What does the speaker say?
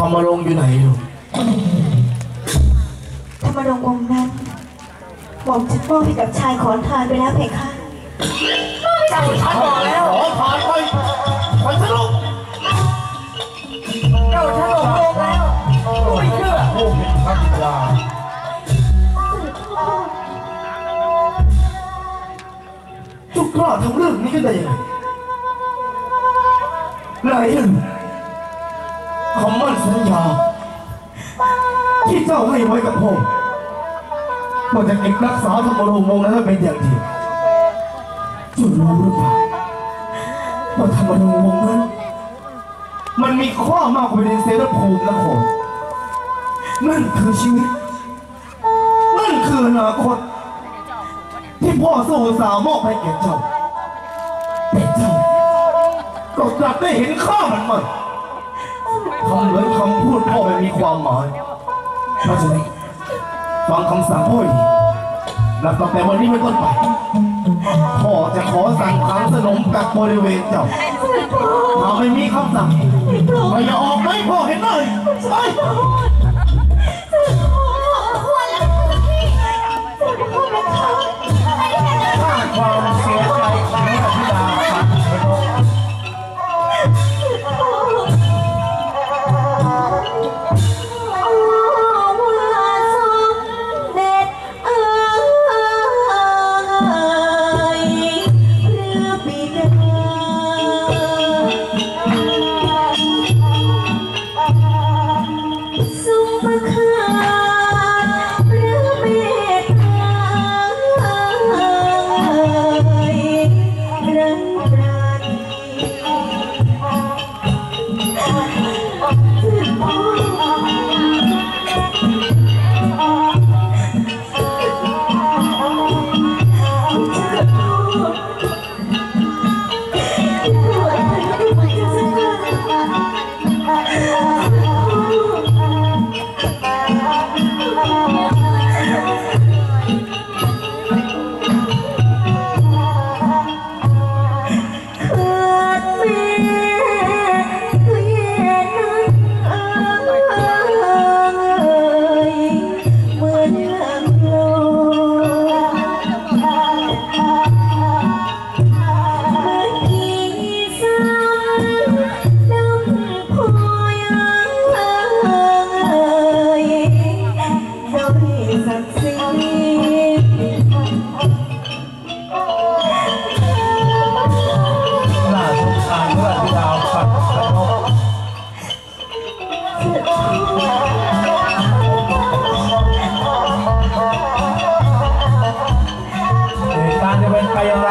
รมรงค์อยู่ไหนลูกธรรมรงค์องค์นั้นหม่อมฉันมอบให้กับชายขอทานไปแล้วเพคะเจ้าฉันบอกแล้วขอผ่านไปไปสรุปเจ้าฉันหลงโลกแล้วไม่เชื่อผู้เป็นพระบิดาจุกกล้าทำเรื่องนี้กันได้ยังไงไหนหนึ่งคำมั่น สัญญา ที่เจ้าให้ไว้กับผมว่าจะเอกรักษาธรรมรงค์วงนั้นเป็นอย่างดีจุดรู้หรือเปล่าว่าธรรมรงค์วงนั้น มันมีข้อมากกว่าเป็นเซรภูมินครนั่นคือชีวิต นั่นคืออนาคตที่พ่อสู้สาวมอบให้แก่เจ้าแต่เจ้าก็กลับได้เห็นค่ามันมั คำเหมือนคำพูดพ่อไม่มีความหมายเพราะฉะนั้นฟังคำสั่งพ่อห้ดีและตั้งแต่วันนี้เป็นต้นไปพ่อจะขอสั่งขังสนมกักบริเวณเจ้าถ้าไม่มีคำสั่งไม่อย่าออกไหมพ่อเห็นเลยไป ณี Ayo lah